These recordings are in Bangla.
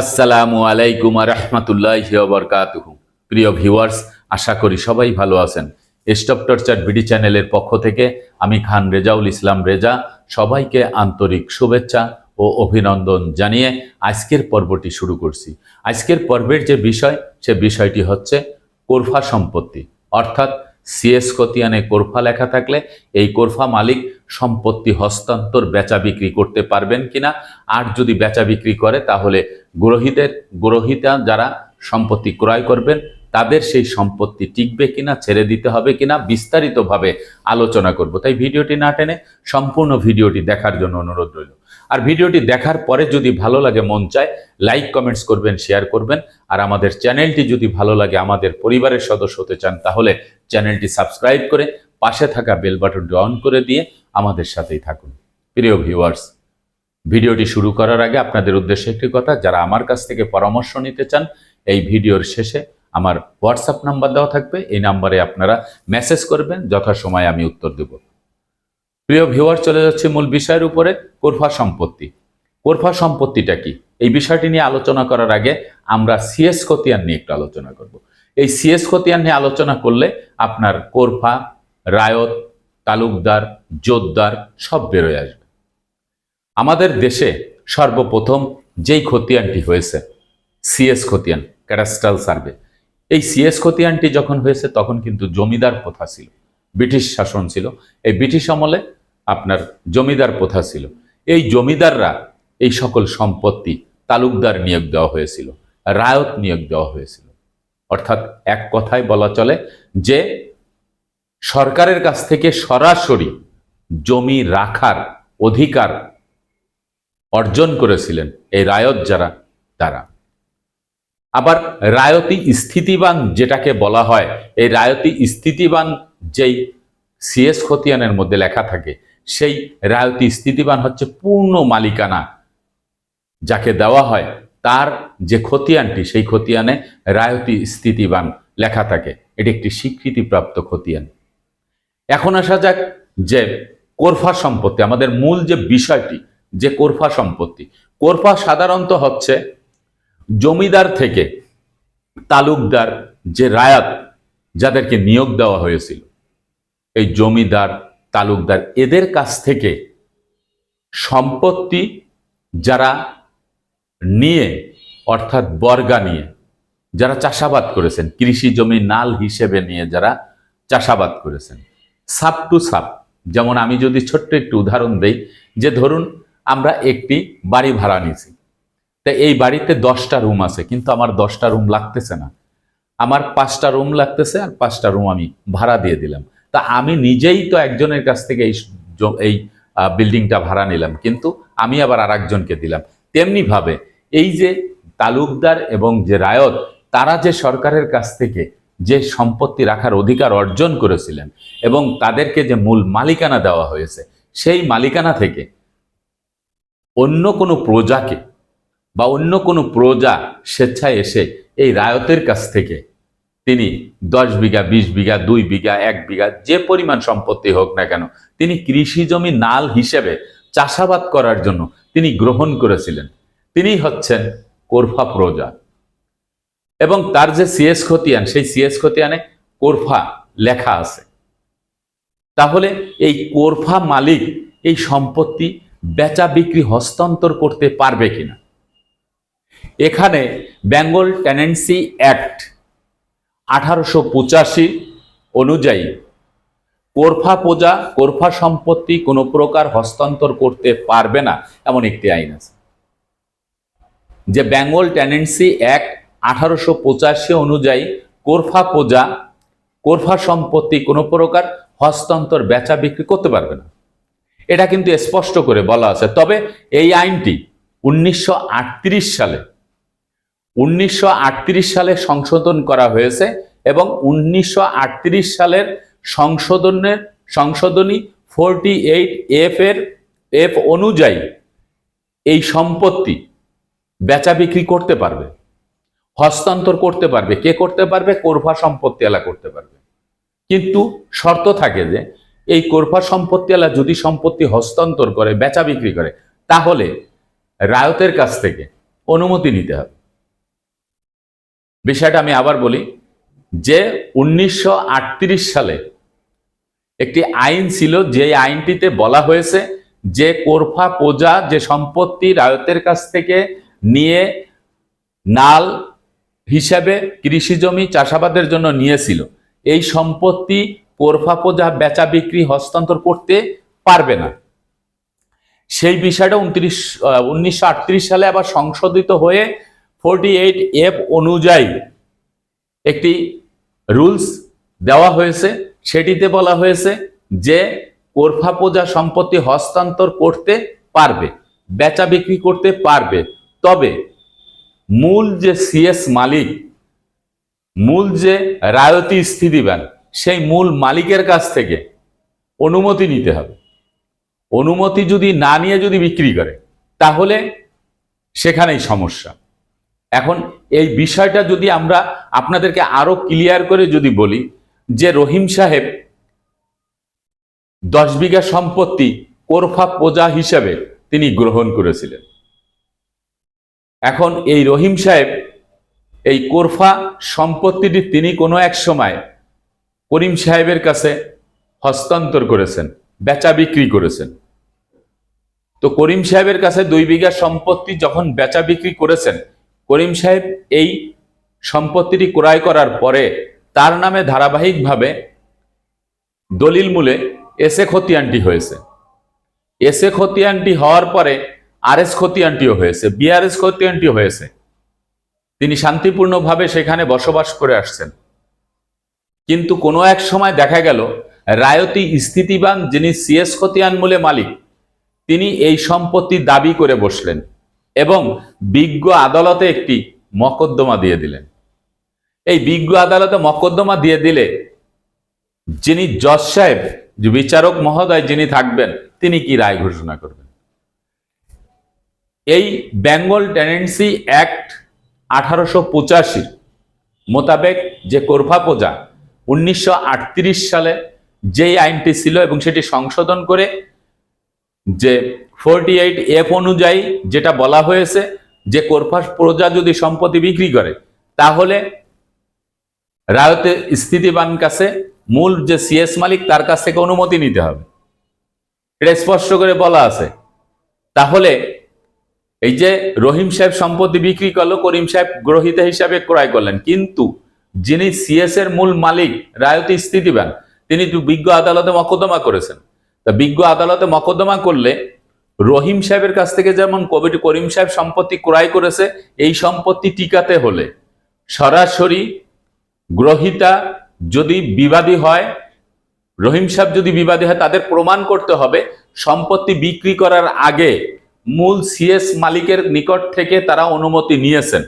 আসসালামু আলাইকুম রহমতুল্লাহ বরকাতুহু। প্রিয় ভিউয়ার্স, আশা করি সবাই ভালো আছেন। স্টপ টর্চার বিডি চ্যানেলের পক্ষ থেকে আমি খান রেজাউল ইসলাম রেজা সবাইকে আন্তরিক শুভেচ্ছা ও অভিনন্দন জানিয়ে আজকের পর্বটি শুরু করছি। আজকের পর্বের যে বিষয়, সে বিষয়টি হচ্ছে কোরফা সম্পত্তি। অর্থাৎ সিএস খতিয়ানে কোরফা লেখা থাকলে এই কোরফা মালিক সম্পত্তি হস্তান্তর, বেচা বিক্রি করতে পারবেন কিনা? আর যদি বেচা বিক্রি করে, তাহলে গ্রহীদের, গ্রহিতা যারা সম্পত্তি ক্রয় করবেন, তাদের সেই সম্পত্তি টিকবে কিনা, ছেড়ে দিতে হবে কিনা, বিস্তারিতভাবে আলোচনা করব। তাই ভিডিওটি না টেনে সম্পূর্ণ ভিডিওটি দেখার জন্য অনুরোধ রইল। আর ভিডিওটি দেখার পরে যদি ভালো লাগে, মন চায়, লাইক, কমেন্টস করবেন, শেয়ার করবেন। আর আমাদের চ্যানেলটি যদি ভালো লাগে, আমাদের পরিবারের সদস্য হতে চান, তাহলে চ্যানেলটি সাবস্ক্রাইব করে পাশে থাকা বেল বাটনটি অন করে দিয়ে আমাদের সাথেই থাকুন। প্রিয় ভিউয়ার্স, ভিডিওটি শুরু করার আগে আপনাদের উদ্দেশ্যে একটি কথা, যারা আমার কাছ থেকে পরামর্শ নিতে চান, এই ভিডিওর শেষে আমার হোয়াটসঅ্যাপ নাম্বার দেওয়া থাকবে। এই নাম্বারে আপনারা মেসেজ করবেন, যথাসময়ে আমি উত্তর দেব। প্রিয় ভিউয়ার চলে যাচ্ছে মূল বিষয়ের উপরে, কোরফা সম্পত্তি। কোরফা সম্পত্তিটা কি? এই বিষয়টি নিয়ে আলোচনা করার আগে আমরা সিএস খতিয়ান নিয়ে একটু আলোচনা করব। এই সিএস খতিয়ান নিয়ে আলোচনা করলে আপনার কোরফা, রায়ত, তালুকদার জোরদার সব বেরোয় আসবে। আমাদের দেশে সর্বপ্রথম যেই খতিয়ানটি হয়েছে সিএস খতিয়ান ক্যাডাস্ট্রাল সার্ভে এই সিএস খতিয়ানটি যখন হয়েছে তখন কিন্তু জমিদার প্রথা ছিল, ব্রিটিশ শাসন ছিল, এই ব্রিটিশ আমলে আপনার জমিদার প্রথা ছিল। এই জমিদাররা এই সকল সম্পত্তি তালুকদার নিয়োগ দেওয়া হয়েছিল, রায়ত নিয়োগ দেওয়া হয়েছিল। অর্থাৎ এক কথায় বলা চলে যে সরকারের কাছ থেকে সরাসরি জমি রাখার অধিকার অর্জন করেছিলেন এই রায়ত যারা, তারা। আবার রায়তি স্থিতিবান যেটাকে বলা হয়, এই রায়তি স্থিতিবান যেই সিএস খতিয়ানের মধ্যে লেখা থাকে, সেই রায়তি স্থিতিবান হচ্ছে পূর্ণ মালিকানা যাকে দেওয়া হয় তার যে খতিয়ানটি, সেই খতিয়ানে রায়তি স্থিতিবান লেখা থাকে। এটি একটি স্বীকৃতিপ্রাপ্ত খতিয়ান। এখন আসা যাক যে কোরফা সম্পত্তি, আমাদের মূল যে বিষয়টি, যে কোরফা সম্পত্তি। কোরফা সাধারণত হচ্ছে জমিদার থেকে তালুকদার যে রায়াত যাদেরকে নিয়োগ দেওয়া হয়েছিল, এই জমিদার, তালুকদার, এদের কাছ থেকে সম্পত্তি যারা নিয়ে, অর্থাৎ বর্গা নিয়ে, যারা চাষাবাদ করেছেন, কৃষি জমি নাল হিসেবে নিয়ে যারা চাষাবাদ করেছেন। সাপ টু সাপ, যেমন আমি যদি ছোট্ট একটু উদাহরণ দেই, যে ধরুন আমরা একটি বাড়ি ভাড়া নিয়েছি। তা এই বাড়িতে দশটা রুম আছে, কিন্তু আমার দশটা রুম লাগতেছে না। আমার পাঁচটা রুম লাগতেছে আর পাঁচটা রুম আমি ভাড়া দিয়ে দিলাম। তা আমি নিজেই তো একজনের কাছ থেকে এই এই বিল্ডিংটা ভাড়া নিলাম, কিন্তু আমি আবার আর দিলাম। তেমনিভাবে এই যে তালুকদার এবং যে রায়ত, তারা যে সরকারের কাছ থেকে যে সম্পত্তি রাখার অধিকার অর্জন করেছিলেন এবং তাদেরকে যে মূল মালিকানা দেওয়া হয়েছে, সেই মালিকানা থেকে অন্য কোনো প্রজাকে বা অন্য কোনো প্রজা স্বেচ্ছায় এসে এই রায়তের কাছ থেকে তিনি দশ বিঘা, বিশ বিঘা, দুই বিঘা, এক বিঘা যে পরিমাণ সম্পত্তি হোক না কেন, তিনি কৃষি জমি নাল হিসেবে চাষাবাদ করার জন্য তিনি গ্রহণ করেছিলেন। তিনি হচ্ছেন কোরফা প্রজা। এবং তার যে সিএস খতিয়ান, সেই সিএস খতিয়ানে কোরফা লেখা আছে। তাহলে এই কোরফা মালিক এই সম্পত্তি বেচা বিক্রি হস্তান্তর করতে পারবে কিনা? এখানে বেঙ্গল টেনেন্সি অ্যাক্ট আঠারোশো পঁচাশি অনুযায়ী কোরফা প্রজা, কোরফা সম্পত্তি কোনো প্রকার হস্তান্তর করতে পারবে না, এমন একটি আইন আছে। যে বেঙ্গল টেনেন্সি অ্যাক্ট আঠারোশো পঁচাশি অনুযায়ী কোরফা প্রজা, কোরফা সম্পত্তি কোনো প্রকার হস্তান্তর, বেচা বিক্রি করতে পারবে না। এটা কিন্তু স্পষ্ট করে বলা আছে। তবে এই আইনটি উনিশশো আটত্রিশ সালে, উনিশশো আটত্রিশ সালে সংশোধন করা হয়েছে এবং উনিশশো আটত্রিশ সালের সংশোধনের সংশোধনী ফোরটি এইট এফ এর, এফ অনুযায়ী এই সম্পত্তি বেচা বিক্রি করতে পারবে, হস্তান্তর করতে পারবে, কে করতে পারবে? কোরফা সম্পত্তি এলা করতে পারবে। কিন্তু শর্ত থাকে যে, এই কোরফা সম্পত্তিওয়ালা যদি সম্পত্তি হস্তান্তর করে, বেচা বিক্রি করে, তাহলে রায়তের কাছ থেকে অনুমতি নিতে হবে। বিষয়টা আমি আবার বলি, যে উনিশশো আটত্রিশ সালে একটি আইন ছিল যে আইনটিতে বলা হয়েছে যে কোরফা প্রজা যে সম্পত্তি রায়তের কাছ থেকে নিয়ে নাল হিসাবে কৃষি জমি চাষাবাদের জন্য নিয়েছিল। এই সম্পত্তি কোরফা প্রজা বেচা বিক্রি হস্তান্তর করতে পারবে না। সেই বিষয়টা উনত্রিশ উনিশশো সালে আবার সংশোধিত হয়ে ফোরটি এইট এফ অনুযায়ী একটি রুলস দেওয়া হয়েছে। সেটিতে বলা হয়েছে যে কোরফা প্রজা সম্পত্তি হস্তান্তর করতে পারবে, বেচা বিক্রি করতে পারবে তবে মূল যে সিএস মালিক, মূল যে রায়তি স্থিতিবান সেই মূল মালিকের কাছ থেকে অনুমতি নিতে হবে। অনুমতি যদি না নিয়ে যদি বিক্রি করে, তাহলে সেখানেই সমস্যা। এখন এই বিষয়টা যদি আমরা আপনাদেরকে আরও ক্লিয়ার করে যদি বলি, যে রহিম সাহেব দশ বিঘা সম্পত্তি কোরফা প্রজা হিসাবে তিনি গ্রহণ করেছিলেন। এখন এই রহিম সাহেব, এই কোরফা সম্পত্তিটি তিনি কোনো এক সময় করিম সাহেবের কাছে হস্তান্তর করেছেন, বেচা বিক্রি করেছেন। তো করিম সাহেবের কাছে দুই বিঘা সম্পত্তি যখন বেচা বিক্রি করেছেন, করিম সাহেব এই সম্পত্তিটি ক্রয় করার পরে তার নামে ধারাবাহিকভাবে দলিল মূলে এসে খতিয়ানটি হয়েছে। এসে খতিয়ানটি হওয়ার পরে আর এস খতিয়ানটিও হয়েছে, বিআরএস খতিয়ানটিও হয়েছে। তিনি শান্তিপূর্ণভাবে সেখানে বসবাস করে আসছেন। কিন্তু কোনো এক সময় দেখা গেল, রায়তি স্থিতিবান যিনি সিএস খতিয়ান মূলে মালিক, তিনি এই সম্পত্তি দাবি করে বসলেন এবং বিজ্ঞ আদালতে একটি মকদ্দমা দিয়ে দিলেন। এই বিজ্ঞ আদালতে মকদ্দমা দিয়ে দিলে যিনি জজ সাহেব, বিচারক মহোদয় যিনি থাকবেন, তিনি কি রায় ঘোষণা করবেন? এই বেঙ্গল টেনেন্সি অ্যাক্ট আঠারোশো পঁচাশি মোতাবেক যে কোরফা প্রজা উনিশশো আটত্রিশ সালে যেই আইনটি ছিল এবং সেটি সংশোধন করে যে ফোরটি এইট এফ অনুযায়ী যেটা বলা হয়েছে যে কোরফাস প্রজা যদি সম্পত্তি বিক্রি করে, তাহলে রায়তে স্থিতিবান কাছে মূল যে সিএস মালিক তার কাছ থেকে অনুমতি নিতে হবে। এটা স্পষ্ট করে বলা আছে। তাহলে এই যে রহিম সাহেব সম্পত্তি বিক্রি করল, করিম সাহেব গ্রহিতা হিসাবে ক্রয় করলেন। কিন্তু যিনি সিএস এর মূল মালিক রায়তি স্থিতিবান তিনি বিজ্ঞ আদালতে মকদ্দমা করেছেন। তা বিজ্ঞ আদালতে মকদ্দমা করলে রহিম সাহেবের কাছ থেকে যেমন কবিটি করিম সাহেব সম্পত্তি ক্রয় করেছে, এই সম্পত্তি টিকাতে হলে সরাসরি গ্রহিতা যদি বিবাদী হয়, রহিম সাহেব যদি বিবাদী হয়, তাদের প্রমাণ করতে হবে, সম্পত্তি বিক্রি করার আগে মূল সিএস মালিকের নিকট থেকে তারা অনুমতি নিয়েছেন।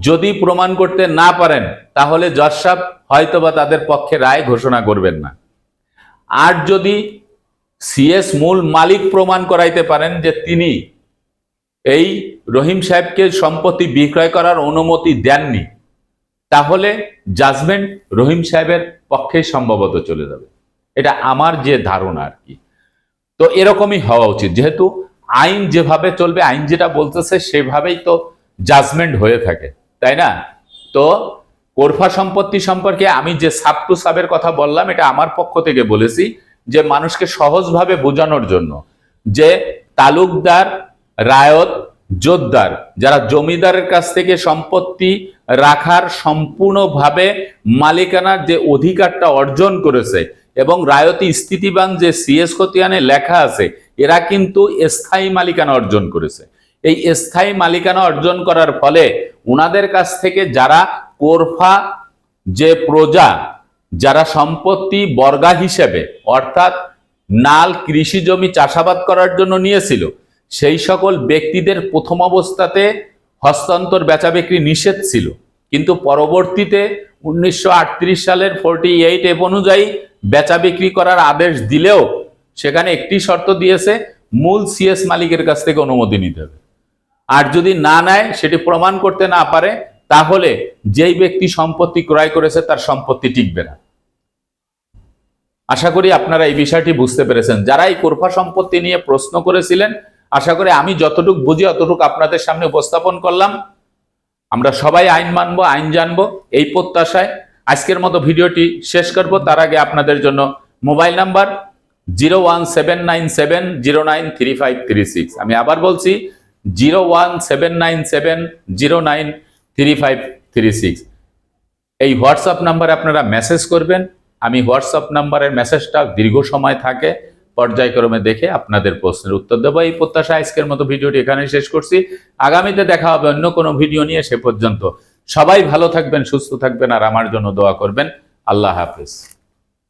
যদি প্রমাণ করতে না পারেন, তাহলে জজ হয়তোবা তাদের পক্ষে রায় ঘোষণা করবেন না। আর যদি সিএস মূল মালিক প্রমাণ করাইতে পারেন যে তিনি এই রহিম সাহেবকে সম্পত্তি বিক্রয় করার অনুমতি দেননি, তাহলে জাজমেন্ট রহিম সাহেবের পক্ষে সম্ভবত চলে যাবে। এটা আমার যে ধারণা আর কি। তো এরকমই হওয়া উচিত। যেহেতু আইন যেভাবে চলবে, আইন যেটা বলতেছে সেভাবেই তো জাজমেন্ট হয়ে থাকে, তাই না? তো কোরফা সম্পত্তি সম্পর্কে আমি যে সাব টু সাবের কথা বললাম, এটা আমার পক্ষ থেকে বলেছি যে মানুষকে সহজভাবে বোঝানোর জন্য যে তালুকদার, রায়ত জোরদার যারা জমিদারের কাছ থেকে সম্পত্তি রাখার সম্পূর্ণভাবে মালিকানার যে অধিকারটা অর্জন করেছে এবং রায়তি স্থিতিবান যে সিএস খতিয়ানে লেখা আছে, এরা কিন্তু স্থায়ী মালিকানা অর্জন করেছে। এই স্থায়ী মালিকানা অর্জন করার ফলে উনাদের কাছ থেকে যারা কোরফা যে প্রজা, যারা সম্পত্তি বর্গা হিসেবে, অর্থাৎ নাল কৃষি জমি চাষাবাদ করার জন্য নিয়েছিল, সেই সকল ব্যক্তিদের প্রথম অবস্থাতে হস্তান্তর বেচা বিক্রি নিষেধ ছিল। কিন্তু পরবর্তীতে উনিশশো আটত্রিশ সালের ফোরটি এইট এফ অনুযায়ী বেচা বিক্রি করার আদেশ দিলেও সেখানে একটি শর্ত দিয়েছে, মূল সিএস মালিকের কাছ থেকে অনুমতি নিতে হবে। আর যদি না নেয়, সেটি প্রমাণ করতে না পারে, তাহলে যেই ব্যক্তি সম্পত্তি ক্রয় করেছে তার সম্পত্তি টিকবে না। আশা করি আপনারা এই বিষয়টি বুঝতে পেরেছেন। যারা এই কোরফা সম্পত্তি নিয়ে প্রশ্ন করেছিলেন, আশা করি আমি যতটুকু বুঝি, অতটুকু আপনাদের সামনে উপস্থাপন করলাম। আমরা সবাই আইন মানবো, আইন জানব, এই প্রত্যাশায় আজকের মতো ভিডিওটি শেষ করব। তার আগে আপনাদের জন্য mobile number zero one seven nine seven zero nine three five three six. আমি আবার বলছি, zero one seven nine seven zero nine three five three six. এই হোয়াটসঅ্যাপ নাম্বারে আপনারা মেসেজ করবেন। আমি হোয়াটসঅ্যাপ নাম্বারের মেসেজটা দীর্ঘ সময় থাকে। পর্যায়ক্রমে দেখে আপনাদের প্রশ্নের উত্তর দেবো। এই প্রত্যাশা আজকের মতো ভিডিওটি এখানে শেষ করছি। আগামীতে দেখা হবে অন্য কোনো ভিডিও নিয়ে, সে পর্যন্ত সবাই ভালো থাকবেন, সুস্থ থাকবেন, আর আমার জন্য দোয়া করবেন। আল্লাহ হাফেজ।